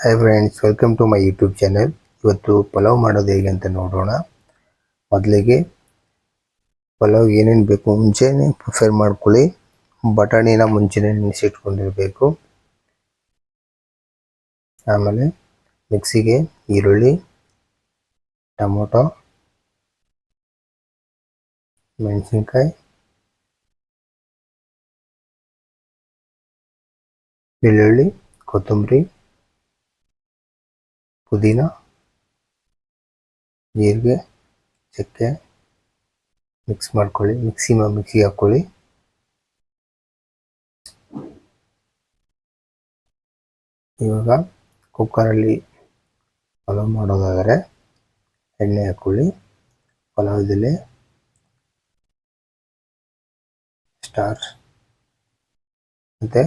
Hi friends welcome to my YouTube channel ಇವತ್ತು ಪಲಾವ್ ಮಾಡೋದು ಹೇಗೆ ಅಂತ ನೋಡೋಣ. ಮೊದಲಿಗೆ ಪಲಾವ್ ಏನೇನು ಬೇಕು ಮುಂಚೆನೇ ಪ್ರಿಫೇರ್ ಮಾಡ್ಕೊಳ್ಳಿ. ಬಟಾಣಿನ ಮುಂಚೆನೇ ನೆನೆಸಿಟ್ಕೊಂಡಿರಬೇಕು. ಆಮೇಲೆ ಮಿಕ್ಸಿಗೆ ಈರುಳ್ಳಿ, ಟೊಮೊಟೊ, ಮೆಣಸಿನ್ಕಾಯಿ, ಬೆಳ್ಳುಳ್ಳಿ, ಕೊತ್ತಂಬರಿ ಪುದೀನ, ಜೀರಿಗೆ, ಚಕ್ಕೆ ಮಿಕ್ಸ್ ಮಾಡ್ಕೊಳ್ಳಿ ಮಿಕ್ಸಿ ಮಿಕ್ಸಿಗೆ ಹಾಕ್ಕೊಳ್ಳಿ. ಇವಾಗ ಕುಕ್ಕರಲ್ಲಿ ಪಲಾವ್ ಮಾಡೋದಾದರೆ ಎಣ್ಣೆ ಹಾಕ್ಕೊಳ್ಳಿ. ಪಲಾವ್ದಲ್ಲಿ ಸ್ಟಾರ್ ಮತ್ತು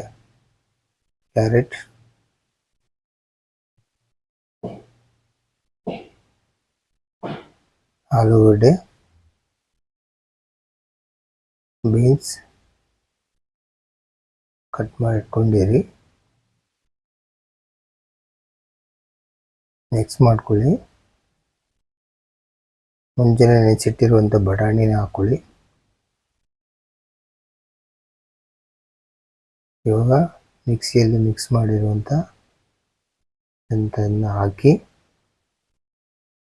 ಕ್ಯಾರೆಟ್ ಆಲೂಗಡ್ಡೆ, ಬೀನ್ಸ್ ಕಟ್ ಮಾಡಿ ಇಟ್ಕೊಂಡಿರಿ ಮಿಕ್ಸ್ ಮಾಡ್ಕೊಳ್ಳಿ. ಮುಂಜಾನೆ ನೆನೆಸಿಟ್ಟಿರುವಂಥ ಬಟಾಣಿನ ಹಾಕ್ಕೊಳ್ಳಿ ಇವಾಗ ಮಿಕ್ಸಿಯಲ್ಲಿ ಮಿಕ್ಸ್ ಮಾಡಿರುವಂಥ ಎಂಥದನ್ನ ಹಾಕಿ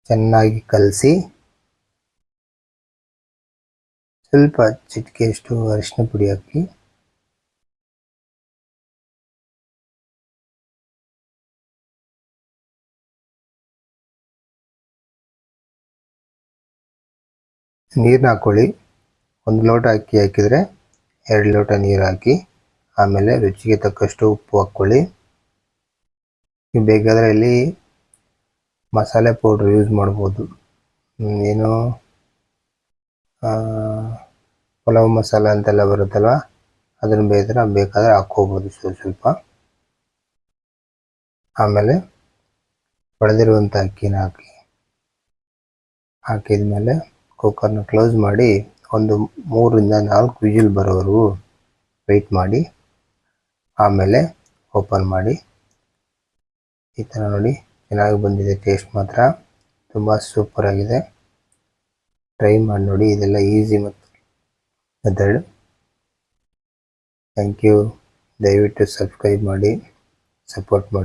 ಚೆನ್ನಾಗಿ ಕಲಸಿ ಸ್ವಲ್ಪ ಚಿಟಿಕೆಯಷ್ಟು ಅರಿಶಿನ ಪುಡಿ ಹಾಕಿ. ನೀರನ್ನ ಹಾಕ್ಕೊಳ್ಳಿ ಒಂದು ಲೋಟ ಅಕ್ಕಿ ಹಾಕಿದರೆ ಎರಡು ಲೋಟ ನೀರು ಹಾಕಿ, ಆಮೇಲೆ ರುಚಿಗೆ ತಕ್ಕಷ್ಟು ಉಪ್ಪು ಹಾಕ್ಕೊಳ್ಳಿ ನೀವು ಬೇಕಾದರೆ ಇಲ್ಲಿ ಮಸಾಲೆ ಪೌಡ್ರ್ ಯೂಸ್ ಮಾಡ್ಬೋದು. ಏನು ಪಲಾವ್ ಮಸಾಲ ಅಂತೆಲ್ಲ ಬರುತ್ತಲ್ವ? ಅದನ್ನು ಬೇಕಾದ್ರೆ ಬೇಕಾದರೆ ಹಾಕ್ಕೋಬೋದು ಸ್ವಲ್ಪ ಸ್ವಲ್ಪ. ಆಮೇಲೆ ಹೊಡೆದಿರುವಂಥ ಅಕ್ಕಿನ ಹಾಕಿ. ಹಾಕಿದ ಮೇಲೆ ಕುಕ್ಕರ್ನ ಕ್ಲೋಸ್ ಮಾಡಿ ಒಂದು ಮೂರಿಂದ ನಾಲ್ಕು ವಿಜಿಲ್ ಬರೋವರೆಗೂ ವೆಯ್ಟ್ ಮಾಡಿ. ಆಮೇಲೆ ಓಪನ್ ಮಾಡಿ. ಈ ಥರ ನೋಡಿ ಚೆನ್ನಾಗಿ ಬಂದಿದೆ ಟೇಸ್ಟ್ ಮಾತ್ರ. ತುಂಬ ಸೂಪರಾಗಿದೆ ಟ್ರೈ ಮಾಡಿ ನೋಡಿ ಇದೆಲ್ಲ ಈಸಿ ಮತ್ತು ಮೆಥಡ್ ಥ್ಯಾಂಕ್ ಯು ದಯವಿಟ್ಟು ಸಬ್ಸ್ಕ್ರೈಬ್ ಮಾಡಿ ಸಪೋರ್ಟ್ ಮಾಡಿ.